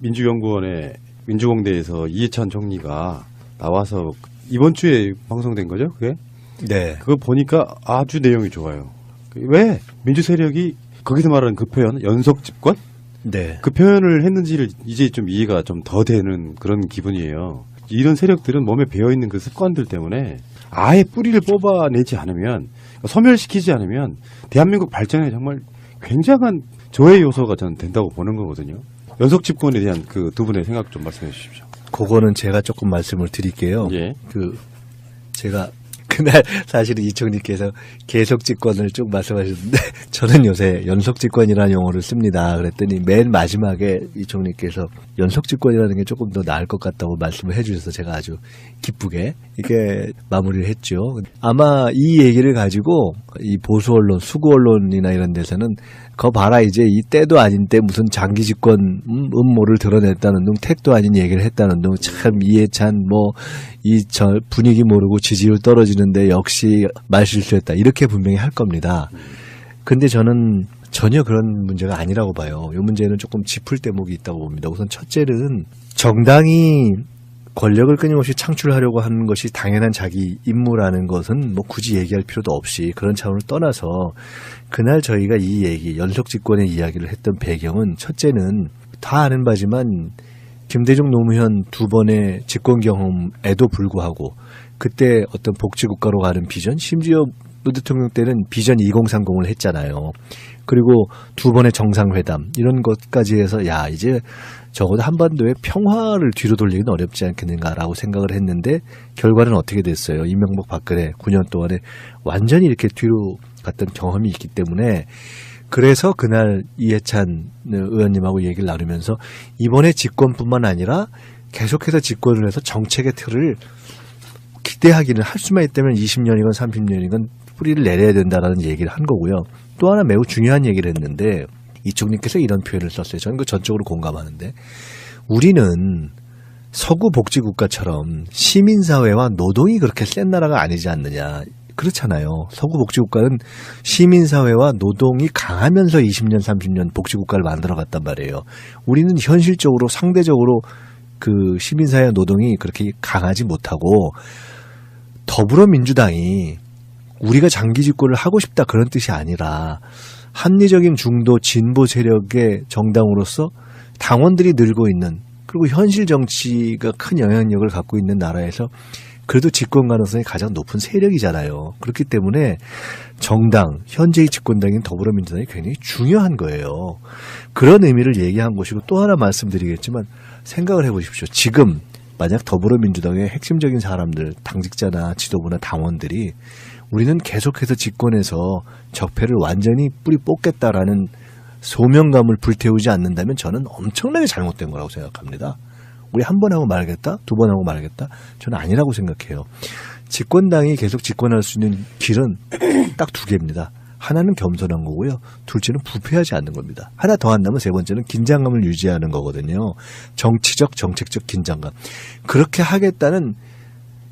민주연구원의 민주공대에서 이해찬 총리가 나와서 이번 주에 방송된 거죠, 그게? 네. 그거 보니까 아주 내용이 좋아요. 그왜 민주 세력이 거기서 말하는 그 표현 연속 집권 네. 그 표현을 했는지를 이제 좀 이해가 좀 더 되는 그런 기분이에요. 이런 세력들은 몸에 배어 있는 그 습관들 때문에 아예 뿌리를 뽑아내지 않으면 소멸시키지 않으면 대한민국 발전에 정말 굉장한 조해 요소가 저는 된다고 보는 거거든요. 연속 집권에 대한 그 두 분의 생각 좀 말씀해 주십시오. 그거는 제가 조금 말씀을 드릴게요. 예. 그 제가 그날 사실은 이총리께서 계속 집권을 쭉 말씀하셨는데 저는 요새 연속 집권이라는 용어를 씁니다. 그랬더니 맨 마지막에 이총리께서 연속 집권이라는 게 조금 더 나을 것 같다고 말씀을 해주셔서 제가 아주 기쁘게 이렇게 마무리를 했죠. 아마 이 얘기를 가지고 이 보수 언론, 수구 언론이나 이런 데서는 거 봐라 이제 이 때도 아닌 때 무슨 장기 집권 음, 음모를 드러냈다는 둥 택도 아닌 얘기를 했다는 둥참 이해찬 뭐 이 저 분위기 모르고 지지율 떨어지는데 역시 말실수했다 이렇게 분명히 할 겁니다. 근데 저는 전혀 그런 문제가 아니라고 봐요. 이 문제는 조금 짚을 대목이 있다고 봅니다. 우선 첫째는 정당이 권력을 끊임없이 창출하려고 하는 것이 당연한 자기 임무라는 것은 뭐 굳이 얘기할 필요도 없이 그런 차원을 떠나서 그날 저희가 이 얘기 연속 집권의 이야기를 했던 배경은 첫째는 다 아는 바지만 김대중 노무현 두 번의 집권 경험에도 불구하고 그때 어떤 복지국가로 가는 비전 심지어 노 대통령 때는 비전 2030을 했잖아요. 그리고 두 번의 정상회담 이런 것까지 해서 야 이제 적어도 한반도의 평화를 뒤로 돌리기는 어렵지 않겠는가라고 생각을 했는데 결과는 어떻게 됐어요? 이명박 박근혜 9년 동안에 완전히 이렇게 뒤로 갔던 경험이 있기 때문에 그래서 그날 이해찬 의원님하고 얘기를 나누면서 이번에 집권뿐만 아니라 계속해서 집권을 해서 정책의 틀을 기대하기는 할 수만 있다면 20년이건 30년이건 뿌리를 내려야 된다라는 얘기를 한 거고요. 또 하나 매우 중요한 얘기를 했는데 이총리께서 이런 표현을 썼어요. 저는 그 전적으로 공감하는데 우리는 서구 복지 국가처럼 시민 사회와 노동이 그렇게 센 나라가 아니지 않느냐. 그렇잖아요. 서구 복지 국가는 시민 사회와 노동이 강하면서 20년 30년 복지 국가를 만들어 갔단 말이에요. 우리는 현실적으로 상대적으로 그 시민 사회와 노동이 그렇게 강하지 못하고 더불어민주당이 우리가 장기 집권을 하고 싶다 그런 뜻이 아니라 합리적인 중도 진보 세력의 정당으로서 당원들이 늘고 있는 그리고 현실 정치가 큰 영향력을 갖고 있는 나라에서 그래도 집권 가능성이 가장 높은 세력이잖아요. 그렇기 때문에 정당, 현재의 집권당인 더불어민주당이 굉장히 중요한 거예요. 그런 의미를 얘기한 것이고 또 하나 말씀드리겠지만 생각을 해보십시오. 지금 만약 더불어민주당의 핵심적인 사람들, 당직자나 지도부나 당원들이 우리는 계속해서 집권해서 적폐를 완전히 뿌리 뽑겠다라는 소명감을 불태우지 않는다면 저는 엄청나게 잘못된 거라고 생각합니다. 우리 한 번 하고 말겠다? 두 번 하고 말겠다? 저는 아니라고 생각해요. 집권당이 계속 집권할 수 있는 길은 딱 두 개입니다. 하나는 겸손한 거고요. 둘째는 부패하지 않는 겁니다. 하나 더 한다면 세 번째는 긴장감을 유지하는 거거든요. 정치적, 정책적 긴장감. 그렇게 하겠다는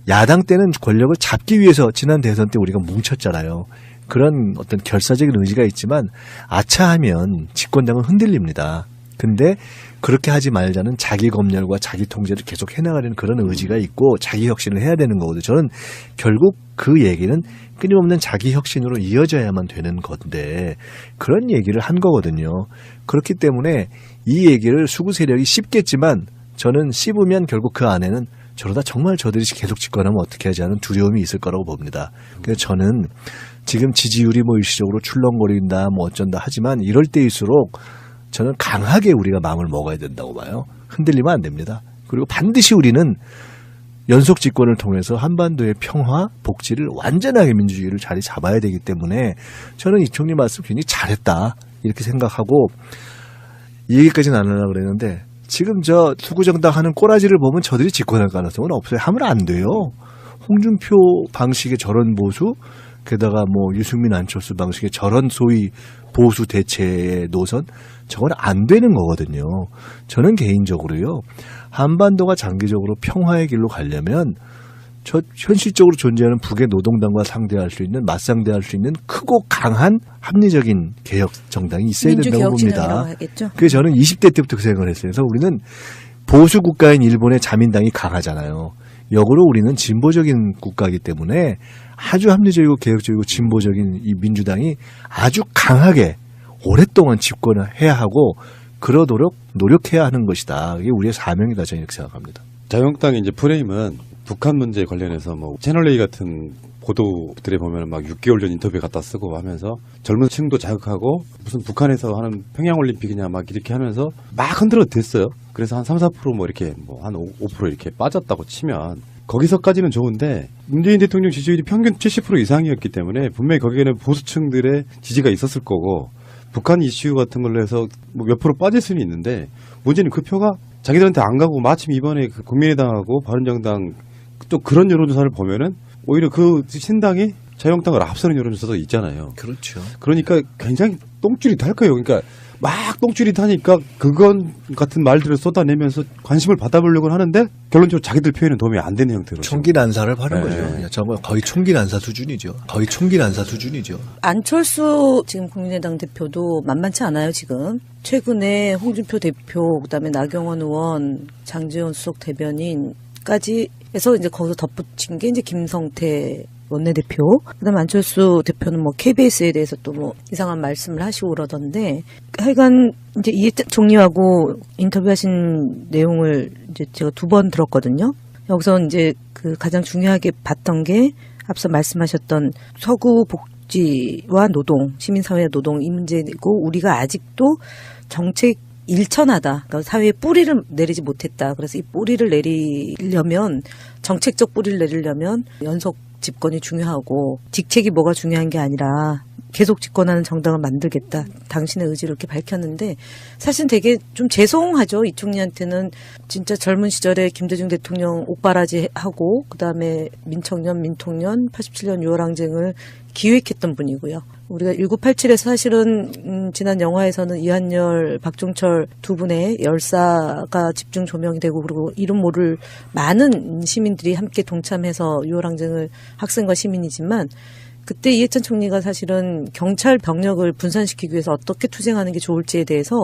야당 때는 권력을 잡기 위해서 지난 대선 때 우리가 뭉쳤잖아요. 그런 어떤 결사적인 의지가 있지만 아차하면 집권당은 흔들립니다. 근데 그렇게 하지 말자는 자기 검열과 자기 통제를 계속 해나가려는 그런 의지가 있고 자기 혁신을 해야 되는 거거든요. 저는 결국 그 얘기는 끊임없는 자기 혁신으로 이어져야만 되는 건데 그런 얘기를 한 거거든요. 그렇기 때문에 이 얘기를 수구 세력이 씹겠지만 저는 씹으면 결국 그 안에는 저러다 정말 저들이 계속 집권하면 어떻게 하지 않은 두려움이 있을 거라고 봅니다. 그래서 저는 지금 지지율이 뭐 일시적으로 출렁거린다 뭐 어쩐다 하지만 이럴 때일수록 저는 강하게 우리가 마음을 먹어야 된다고 봐요. 흔들리면 안 됩니다. 그리고 반드시 우리는 연속 집권을 통해서 한반도의 평화, 복지를 완전하게 민주주의를 자리 잡아야 되기 때문에 저는 이 총리 말씀 굉장히 잘했다 이렇게 생각하고 안 하려고 그랬는데 지금 저 수구정당 하는 꼬라지를 보면 저들이 집권할 가능성은 없어요. 하면 안 돼요. 홍준표 방식의 저런 보수, 게다가 뭐 유승민 안철수 방식의 저런 소위 보수 대체의 노선, 저건 안 되는 거거든요. 저는 개인적으로요. 한반도가 장기적으로 평화의 길로 가려면 저 현실적으로 존재하는 북의 노동당과 상대할 수 있는 맞상대할 수 있는 크고 강한 합리적인 개혁 정당이 있어야 된다고 봅니다. 그래서 저는 20대 때부터 그 생각을 했어요. 그래서 우리는 보수 국가인 일본의 자민당이 강하잖아요. 역으로 우리는 진보적인 국가이기 때문에 아주 합리적이고 개혁적이고 진보적인 이 민주당이 아주 강하게 오랫동안 집권을 해야 하고 그러도록 노력해야 하는 것이다. 이게 우리의 사명이다 저는 이렇게 생각합니다. 자유한국당의 이제 프레임은 북한 문제 관련해서 뭐 채널A 같은 보도들에 보면 막 6개월 전 인터뷰 갖다 쓰고 하면서 젊은 층도 자극하고 무슨 북한에서 하는 평양 올림픽이냐 막 이렇게 하면서 막 흔들어 댔어요. 그래서 한 3, 4%뭐 이렇게 뭐 한 5% 이렇게 빠졌다고 치면 거기서까지는 좋은데 문재인 대통령 지지율이 평균 70% 이상이었기 때문에 분명히 거기에는 보수층들의 지지가 있었을 거고 북한 이슈 같은 걸로 해서 뭐 몇 프로 빠질 수는 있는데 문제는 그 표가 자기들한테 안 가고 마침 이번에 그 국민의당하고 바른정당 또 그런 여론조사를 보면은 오히려 그 신당이 자유한국당을 앞서는 여론조사도 있잖아요. 그렇죠. 그러니까 굉장히 똥줄이 탈 거예요. 그러니까 막 똥줄이 타니까 그건 같은 말들을 쏟아내면서 관심을 받아보려고 하는데 결론적으로 자기들 표현은 도움이 안 되는 형태로 총기 난사를 하는 네. 거죠. 정말 거의 총기 난사 수준이죠. 거의 총기 난사 수준이죠. 안철수 지금 국민의당 대표도 만만치 않아요 지금 최근에 홍준표 대표 그다음에 나경원 의원 장지원 수석 대변인까지 해서 이제 거기서 덧붙인 게 이제 김성태 원내대표 그다음에 안철수 대표는 뭐 KBS에 대해서 또 뭐 이상한 말씀을 하시고 그러던데 하여간 이제 이해찬 총리하고 인터뷰하신 내용을 이제 제가 두 번 들었거든요. 여기서 이제 그 가장 중요하게 봤던 게 앞서 말씀하셨던 서구 복지와 노동, 시민사회 노동 이 문제고 우리가 아직도 정책 일천하다. 그러니까 사회에 뿌리를 내리지 못했다. 그래서 이 뿌리를 내리려면 정책적 뿌리를 내리려면 연속 집권이 중요하고 직책이 뭐가 중요한 게 아니라 계속 집권하는 정당을 만들겠다. 당신의 의지를 이렇게 밝혔는데 사실 되게 좀 죄송하죠. 이 총리한테는 진짜 젊은 시절에 김대중 대통령 옥바라지 하고 그다음에 민청년 민통년 87년 6월 항쟁을 기획했던 분이고요. 우리가 1987에서 사실은 음, 지난 영화에서는 이한열, 박종철 두 분의 열사가 집중 조명이 되고 그리고 이름 모를 많은 시민들이 함께 동참해서 6월 항쟁을 학생과 시민이지만 그때 이해찬 총리가 사실은 경찰 병력을 분산시키기 위해서 어떻게 투쟁하는 게 좋을지에 대해서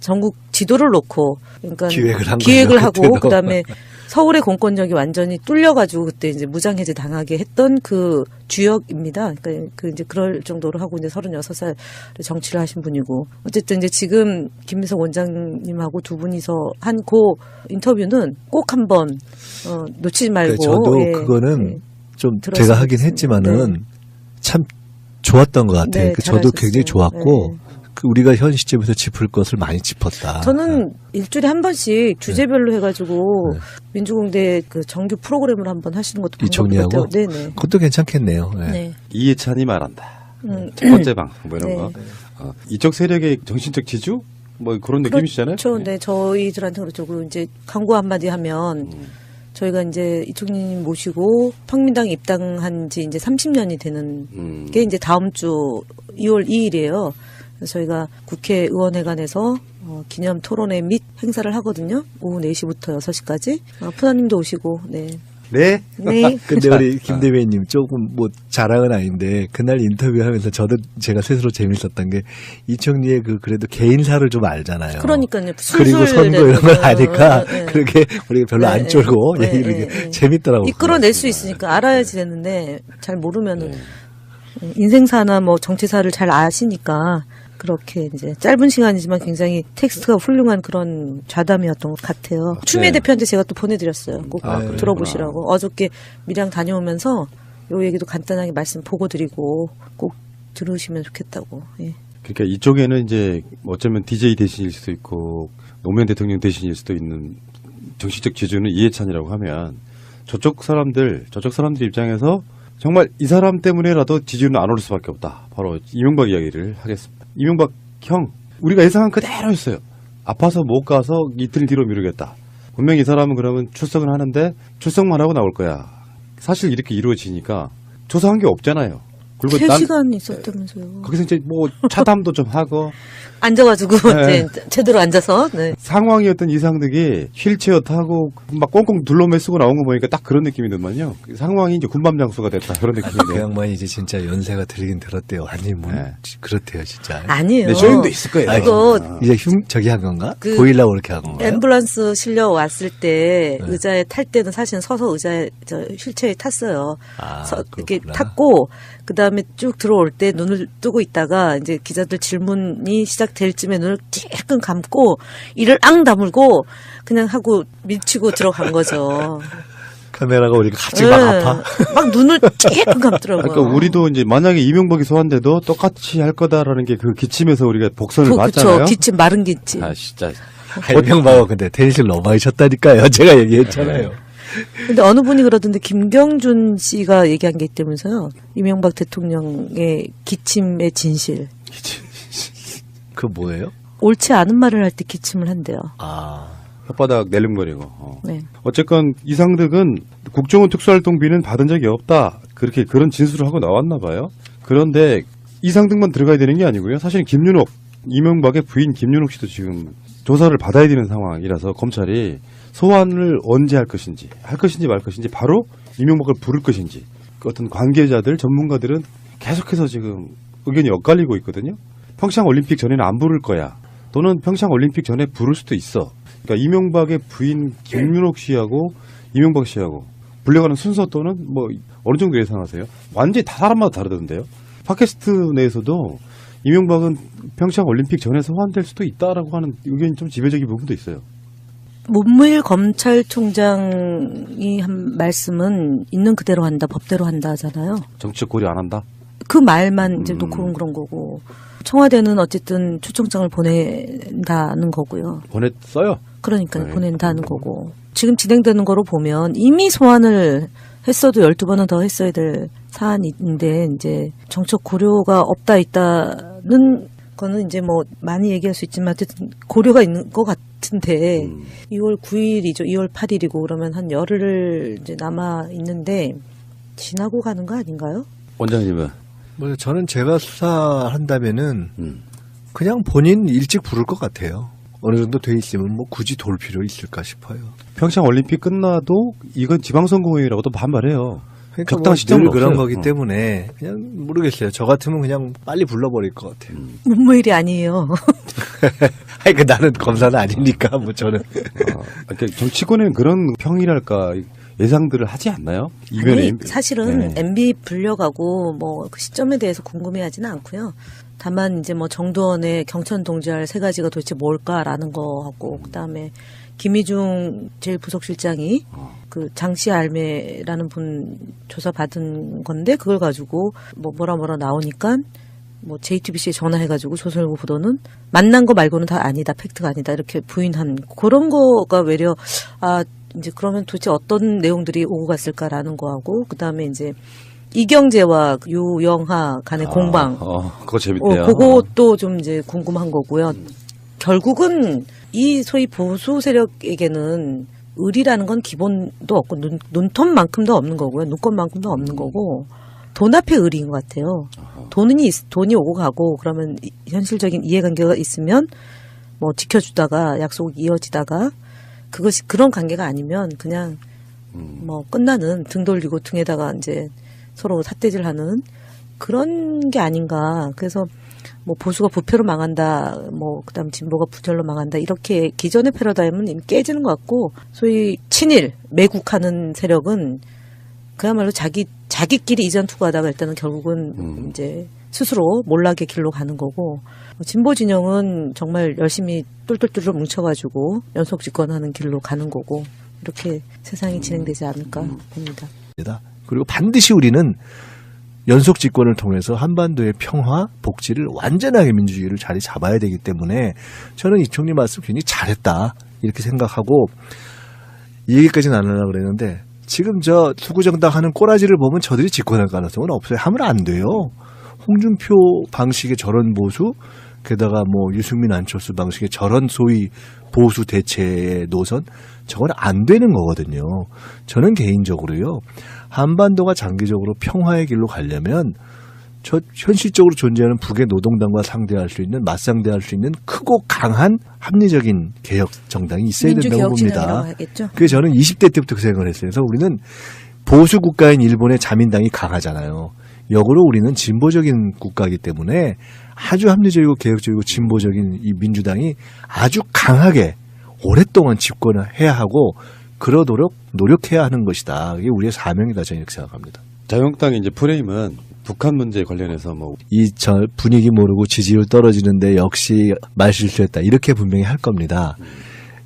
전국 지도를 놓고 그러니까 기획을 한 기획을 하고 그때도. 그다음에 서울의 공권력이 완전히 뚫려가지고 그때 이제 무장해제 당하게 했던 그 주역입니다. 그러니까 그 이제 그럴 정도로 하고 이제 36살 정치를 하신 분이고 어쨌든 이제 지금 김민석 원장님하고 두 분이서 한그 인터뷰는 꼭 한번 어, 놓치지 말고 네, 저도 예, 그거는 예. 좀 제가 하긴. 했지만은 네. 참 좋았던 것 같아요. 네, 그 저도 굉장히. 좋았고 네. 그 우리가 현 시점에서 짚을 것을 많이 짚었다. 저는 일주일에 한 번씩 주제별로 해가지고 네. 민주공대 그 정규 프로그램을 한 번 하시는 것도 이 방법일 것 총리하고? 같아요. 네네. 그것도 괜찮겠네요. 네. 네. 이해찬이 말한다. 음, 첫 번째 방송 뭐 이런 네. 거. 어, 이쪽 세력의 정신적 지주 뭐 그런 느낌이시잖아요. 그렇죠. 네, 저희들한테 그렇죠. 그리고 이제 광고 한마디 하면 저희가 이제 이총리님 모시고 평민당 입당한 지 이제 30년이 되는 음. 게 이제 다음 주 2월 2일이에요. 저희가 국회의원회관에서 어, 기념 토론회 및 행사를 하거든요. 오후 4시부터 6시까지. 어, 푸나님도 오시고, 네. 네. 네. 근데 우리 김 대변인님 조금 뭐 자랑은 아닌데 그날 인터뷰하면서 저도 제가 스스로 재밌었던 게 이청리의 그 그래도 개인사를 좀 알잖아요. 그러니까요. 그리고 선거 이런 걸 아니까 네. 그렇게 우리가 별로 네, 안 쫄고 네, 얘기를 네, 이렇게 네. 재밌더라고요. 이끌어낼 수 있으니까 알아야지 되는데 잘 네. 모르면은 인생사나 뭐 정치사를 잘 아시니까 그렇게 이제 짧은 시간이지만 굉장히 텍스트가 훌륭한 그런 좌담이었던 것 같아요. 추미애 네. 대표한테 제가 또 보내드렸어요. 꼭 아. 들어보시라고. 어저께 밀양 다녀오면서 요 얘기도 간단하게 말씀 보고 드리고 꼭 들으시면 좋겠다고. 예. 그러니까 이쪽에는 이제 어쩌면 DJ 대신일 수도 있고 노무현 대통령 대신일 수도 있는 정치적 지주는 이해찬이라고 하면 저쪽 사람들 저쪽 사람들 입장에서 정말 이 사람 때문에라도 지지율은 안 오를 수밖에 없다. 바로 이명박 이야기를 하겠습니다. 이명박 형 우리가 예상한 그대로였어요. 아파서 못 가서 이틀 뒤로 미루겠다. 분명히 이 사람은 그러면 출석을 하는데 출석만 하고 나올 거야. 사실 이렇게 이루어지니까 조사한 게 없잖아요. 그리고 난 3시간 있었다면서요. 거기서 이제 뭐 차담도 좀 하고 앉아가지고 네. 이제 제대로 앉아서 네. 상황이었던 이상득이 휠체어 타고 막 꽁꽁 둘러매 쓰고 나온 거 보니까 딱 그런 느낌이더만요. 그 상황이 이제 군밤 장수가 됐다 그런 그 느낌이네요. 양반이 이제 진짜 연세가 들긴 들었대요. 아니 뭐 네. 그렇대요 진짜. 아니에요. 네, 쇼잉도 있을 거예요. 아니, 그거 이제 흉 저기 한 건가? 그 보일라고 그렇게 한 건가요? 앰뷸런스 실려 왔을 때 네. 의자에 탈 때는 사실 은 서서 의자에 저 휠체어에 탔어요. 아, 서- 이렇게 그렇구나. 탔고 그 다음에 쭉 들어올 때 눈을 뜨고 있다가 이제 기자들 질문이 시작될 쯤에 눈을 찔끔 감고 이를 앙 다물고 그냥 하고 밀치고 들어간 거죠. 카메라가 오니까 갑자기 막 예. 아파. 막 눈을 찔끔 감더라고요. 그러니까 우리도 이제 만약에 이명박이 소환돼도 똑같이 할 거다라는 게 그 기침에서 우리가 복선을 그, 봤잖아요. 그쵸. 기침 마른 기침. 아 진짜 해명박은 근데 텐실 너무 많이 쳤다니까요. 제가 얘기했잖아요. 근데 어느 분이 그러던데 김경준 씨가 얘기한 게 있다면서요. 이명박 대통령의 기침의 진실. 그 뭐예요? 옳지 않은 말을 할 때 기침을 한대요. 아, 혓바닥 내름거리고. 어. 네. 어쨌건 이상득은 국정원 특수활동비는 받은 적이 없다. 그렇게 그런 진술을 하고 나왔나 봐요. 그런데 이상득만 들어가야 되는 게 아니고요. 사실 김윤옥, 이명박의 부인 김윤옥 씨도 지금 조사를 받아야 되는 상황이라서 검찰이 소환을 언제 할 것인지, 할 것인지 말 것인지 바로 이명박을 부를 것인지 그 어떤 관계자들, 전문가들은 계속해서 지금 의견이 엇갈리고 있거든요. 평창 올림픽 전에는 안 부를 거야. 또는 평창 올림픽 전에 부를 수도 있어. 그러니까 이명박의 부인 김윤옥 씨하고 이명박 씨하고 불려가는 순서 또는 뭐 어느 정도 예상하세요? 완전히 다 사람마다 다르던데요. 팟캐스트 내에서도 이명박은 평창 올림픽 전에 소환될 수도 있다라고 하는 의견이 좀 지배적인 부분도 있어요. 문무일 검찰총장이 한 말씀은 있는 그대로 한다, 법대로 한다 하잖아요. 정치적 고려 안 한다. 그 말만 이제 음. 놓고 그런 거고. 청와대는 어쨌든 초청장을 보낸다는 거고요. 보냈어요. 그러니까 네. 보낸다는 거고. 지금 진행되는 거로 보면 이미 소환을 했어도 12번은 더 했어야 될 사안인데 이제 정책 고려가 없다 있다는 거는 이제 뭐 많이 얘기할 수 있지만 어쨌든 고려가 있는 것 같은데 음. 2월 2월 9일이죠. 2월 8일이고 그러면 한 열흘 이제 남아 있는데 지나고 가는 거 아닌가요? 원장님은 뭐 저는 제가 수사한다면은 음. 그냥 본인 일찍 부를 것 같아요. 어느 정도 돼 있으면 뭐 굳이 돌 필요 있을까 싶어요. 평창 올림픽 끝나도 이건 지방선거용이라고 또 반발해요. 그러니까 적당한 뭐 시점은 늘 그런 없어요. 거기 어. 때문에 그냥 모르겠어요. 저 같으면 그냥 빨리 불러버릴 것 같아요. 문무일이 아니에요. 아니 그 나는 검사는 아니니까 뭐 저는 어, 그러니까 정치권에는 그런 평이랄까 예상들을 하지 않나요? 이변에 아니, 사실은 네. MB 불려가고 뭐 그 시점에 대해서 궁금해하지는 않고요. 다만 이제 뭐 정두원의 경천 동지할 세 가지가 도대체 뭘까라는 거하고 그다음에 김희중 제1부속실장이 그 장씨 알매라는 분 조사 받은 건데 그걸 가지고 뭐 뭐라 뭐라 나오니까 뭐 JTBC에 전화해가지고 조선일보 보도는 만난 거 말고는 다 아니다 팩트가 아니다 이렇게 부인한 그런 거가 외려 아 이제 그러면 도대체 어떤 내용들이 오고 갔을까라는 거하고 그 다음에 이제 이경재와 유영하 간의 공방 어, 그거 재밌대요. 어, 그것도 좀 이제 궁금한 거고요. 결국은 이 소위 보수 세력에게는 의리라는 건 기본도 없고 눈, 눈톱만큼도 없는 거고요. 눈꽃만큼도 없는 거고 돈 앞에 의리인 것 같아요. 돈이 있- 돈이 오고 가고 그러면 이- 현실적인 이해관계가 있으면 뭐 지켜주다가 약속이 이어지다가 그것이 그런 관계가 아니면 그냥 음. 뭐 끝나는 등 돌리고 등에다가 이제 서로 삿대질하는 그런 게 아닌가. 그래서 뭐 보수가 부패로 망한다, 뭐 그다음 진보가 부절로 망한다 이렇게 기존의 패러다임은 이미 깨지는 것 같고 소위 친일 매국하는 세력은 그야말로 자기 자기끼리 이전 투구하다가 일단은 결국은 음. 이제 스스로 몰락의 길로 가는 거고 진보 진영은 정말 열심히 똘똘똘 뭉쳐가지고 연속 집권하는 길로 가는 거고 이렇게 세상이 진행되지 않을까 봅니다. 그리고 반드시 우리는 연속 집권을 통해서 한반도의 평화, 복지를 완전하게 민주주의를 자리 잡아야 되기 때문에 저는 이 총리 말씀 굉장히 잘했다 이렇게 생각하고 이 얘기까지는 안 하려고 그랬는데 지금 저 수구정당 하는 꼬라지를 보면 저들이 집권할 가능성은 없어요. 하면 안 돼요. 홍준표 방식의 저런 보수 게다가 뭐 유승민 안철수 방식의 저런 소위 보수 대체의 노선 저건 안 되는 거거든요. 저는 개인적으로요. 한반도가 장기적으로 평화의 길로 가려면 저 현실적으로 존재하는 북의 노동당과 상대할 수 있는 맞상대할 수 있는 크고 강한 합리적인 개혁 정당이 있어야 된다고 봅니다. 그게 저는 20대 때부터 그 생각을 했어요. 그래서 우리는 보수 국가인 일본의 자민당이 강하잖아요. 역으로 우리는 진보적인 국가이기 때문에 아주 합리적이고 개혁적이고 진보적인 이 민주당이 아주 강하게 오랫동안 집권을 해야 하고 그러도록 노력해야 하는 것이다. 이게 우리의 사명이다 저는 이렇게 생각합니다. 자유한국당의 이제 프레임은 북한 문제 관련해서 뭐 이 저 분위기 모르고 지지율 떨어지는데 역시 말실수했다 이렇게 분명히 할 겁니다.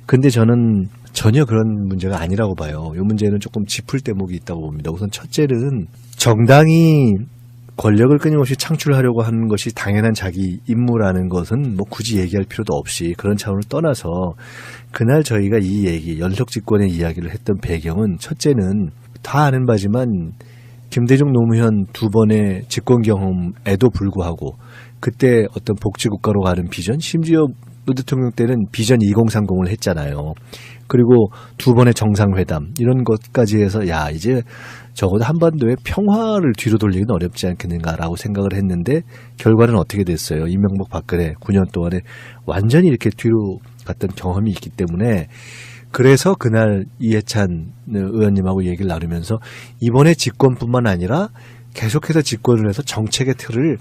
근데 저는 전혀 그런 문제가 아니라고 봐요. 이 문제는 조금 짚을 대목이 있다고 봅니다. 우선 첫째는 정당이 권력을 끊임없이 창출하려고 하는 것이 당연한 자기 임무라는 것은 뭐 굳이 얘기할 필요도 없이 그런 차원을 떠나서 그날 저희가 이 얘기 연속 집권의 이야기를 했던 배경은 첫째는 다 아는 바지만 김대중 노무현 두 번의 집권 경험에도 불구하고 그때 어떤 복지국가로 가는 비전 심지어 노 대통령 때는 비전 2030을 했잖아요. 그리고 두 번의 정상회담 이런 것까지 해서 야 이제 적어도 한반도의 평화를 뒤로 돌리기는 어렵지 않겠는가라고 생각을 했는데 결과는 어떻게 됐어요? 이명박 박근혜 9년 동안에 완전히 이렇게 뒤로 갔던 경험이 있기 때문에 그래서 그날 이해찬 의원님하고 얘기를 나누면서 이번에 집권뿐만 아니라 계속해서 집권을 해서 정책의 틀을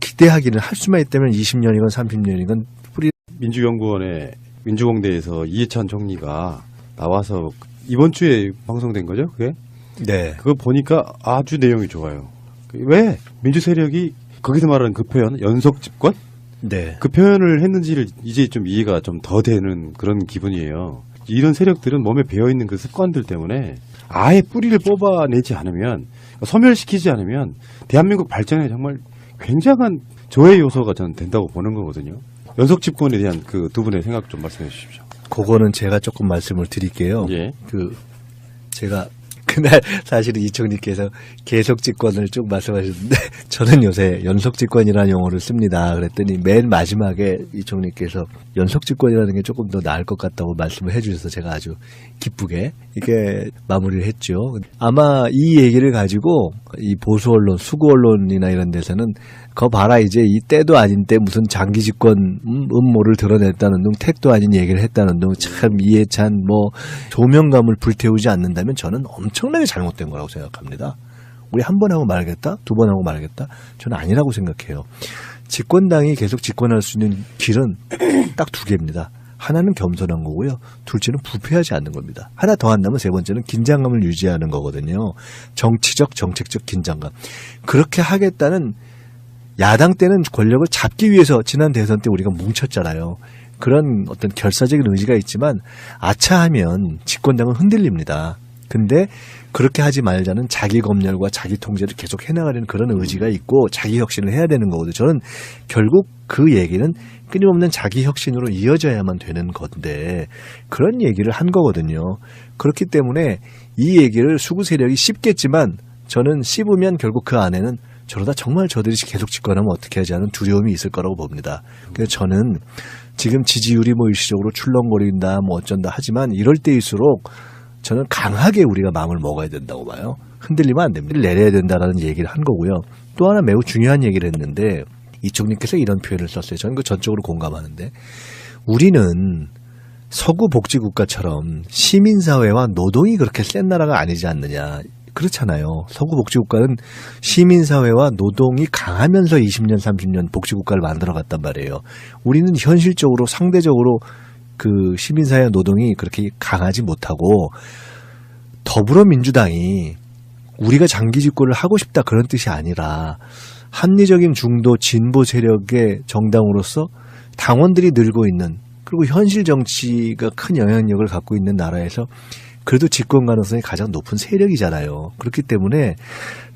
기대하기는 할 수만 있다면 20년이건 30년이건 뿌리 민주연구원의 민주공대에서 이해찬 총리가 나와서 이번 주에 방송된 거죠, 그게? 네. 그거 보니까 아주 내용이 좋아요. 왜 민주 세력이 거기서 말하는 그 표현 연속 집권 네. 그 표현을 했는지를 이제 좀 이해가 좀 더 되는 그런 기분이에요. 이런 세력들은 몸에 배어 있는 그 습관들 때문에 아예 뿌리를 뽑아내지 않으면 소멸시키지 않으면 대한민국 발전에 정말 굉장한 조해 요소가 저는 된다고 보는 거거든요. 연속 집권에 대한 그 두 분의 생각 좀 말씀해 주십시오. 그거는 제가 조금 말씀을 드릴게요. 예. 그 제가 그날 사실은 이총리께서 계속 집권을 쭉 말씀하셨는데 저는 요새 연속 집권이라는 용어를 씁니다. 그랬더니 맨 마지막에 이총리께서 연속 집권이라는 게 조금 더 나을 것 같다고 말씀을 해주셔서 제가 아주 기쁘게 이렇게 마무리를 했죠. 아마 이 얘기를 가지고 이 보수 언론, 수구 언론이나 이런 데서는 거 봐라 이제 이 때도 아닌 때 무슨 장기 집권 음, 음모를 드러냈다는 둥 택도 아닌 얘기를 했다는 둥 참 이해찬 뭐 조명감을 불태우지 않는다면 저는 엄청나게 잘못된 거라고 생각합니다. 우리 한 번 하고 말겠다, 두 번 하고 말겠다, 저는 아니라고 생각해요. 집권당이 계속 집권할 수 있는 길은 딱 두 개입니다. 하나는 겸손한 거고요. 둘째는 부패하지 않는 겁니다. 하나 더 한다면 세 번째는 긴장감을 유지하는 거거든요. 정치적, 정책적 긴장감. 그렇게 하겠다는 야당 때는 권력을 잡기 위해서 지난 대선 때 우리가 뭉쳤잖아요. 그런 어떤 결사적인 의지가 있지만 아차하면 집권당은 흔들립니다. 근데 그렇게 하지 말자는 자기 검열과 자기 통제를 계속 해나가려는 그런 의지가 있고 자기 혁신을 해야 되는 거거든요. 저는 결국 그 얘기는 끊임없는 자기 혁신으로 이어져야만 되는 건데 그런 얘기를 한 거거든요. 그렇기 때문에 이 얘기를 수구 세력이 씹겠지만 저는 씹으면 결국 그 안에는 저러다 정말 저들이 계속 집권하면 어떻게 하지 않은 두려움이 있을 거라고 봅니다. 그래서 저는 지금 지지율이 뭐 일시적으로 출렁거린다 뭐 어쩐다 하지만 이럴 때일수록 저는 강하게 우리가 마음을 먹어야 된다고 봐요. 흔들리면 안 됩니다. 내려야 된다라는 얘기를 한 거고요. 또 하나 매우 중요한 얘기를 했는데 이총리께서 이런 표현을 썼어요. 저는 그 전적으로 공감하는데 우리는 서구 복지 국가처럼 시민사회와 노동이 그렇게 센 나라가 아니지 않느냐. 그렇잖아요. 서구 복지국가는 시민사회와 노동이 강하면서 20년, 30년 복지국가를 만들어 갔단 말이에요. 우리는 현실적으로 상대적으로 그 시민사회 노동이 그렇게 강하지 못하고 더불어민주당이 우리가 장기 집권을 하고 싶다 그런 뜻이 아니라 합리적인 중도 진보 세력의 정당으로서 당원들이 늘고 있는 그리고 현실 정치가 큰 영향력을 갖고 있는 나라에서 그래도 집권 가능성이 가장 높은 세력이잖아요. 그렇기 때문에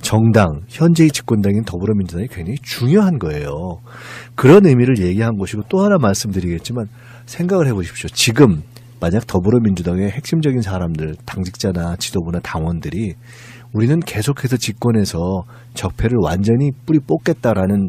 정당, 현재의 집권당인 더불어민주당이 굉장히 중요한 거예요. 그런 의미를 얘기한 것이고 또 하나 말씀드리겠지만 생각을 해보십시오. 지금 만약 더불어민주당의 핵심적인 사람들, 당직자나 지도부나 당원들이 우리는 계속해서 집권해서 적폐를 완전히 뿌리 뽑겠다라는